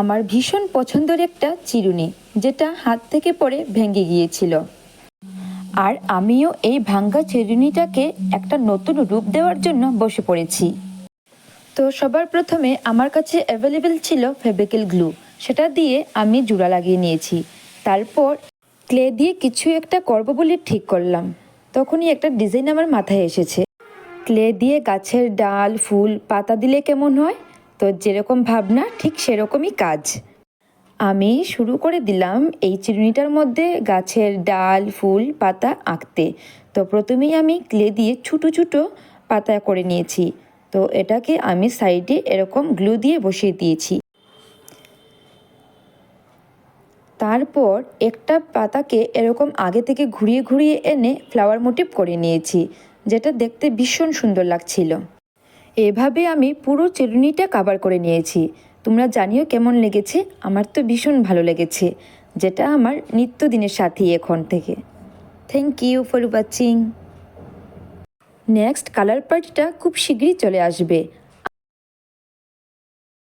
আমার ভীষণ পছন্দের একটা চিরুনি, যেটা হাত থেকে পড়ে ভেঙে গিয়েছিল। আর আমিও এই ভাঙ্গা চিরুনিটাকে একটা নতুন রূপ দেওয়ার জন্য বসে পড়েছি। তো সবার প্রথমে আমার কাছে অ্যাভেলেবেল ছিল ফেব্রিক্যাল গ্লু সেটা দিয়ে আমি জোড়া লাগিয়ে নিয়েছি। তারপর ক্লে দিয়ে কিছু একটা করব বলে ঠিক করলাম। তখনই একটা ডিজাইন আমার মাথায় এসেছে। ক্লে দিয়ে গাছের ডাল, ফুল, পাতা দিলে কেমন হয়? তো যেরকম ভাবনা, ঠিক সেরকমই কাজ। আমি শুরু করে দিলাম এই চিরুনিটার মধ্যে গাছের ডাল, ফুল, পাতা আঁকতে। তো প্রথমেই আমি ক্লে দিয়ে ছোটো ছোটো পাতা করে নিয়েছি। তো এটাকে আমি সাইডে এরকম গ্লু দিয়ে বসিয়ে দিয়েছি। তারপর একটা পাতাকে এরকম আগে থেকে ঘুরিয়ে ঘুরিয়ে এনে ফ্লাওয়ার মোটিভ করে নিয়েছি, যেটা দেখতে ভীষণ সুন্দর লাগছিল। এভাবে আমি পুরো চিরুনিটা কাভার করে নিয়েছি। তোমরা জানিও কেমন লেগেছে? আমার তো ভীষণ ভালো লেগেছে, যেটা আমার নিত্যদিনের সাথী এখন থেকে। Thank you for watching next colour পার্টিটা খুব শীঘ্রই চলে আসবে।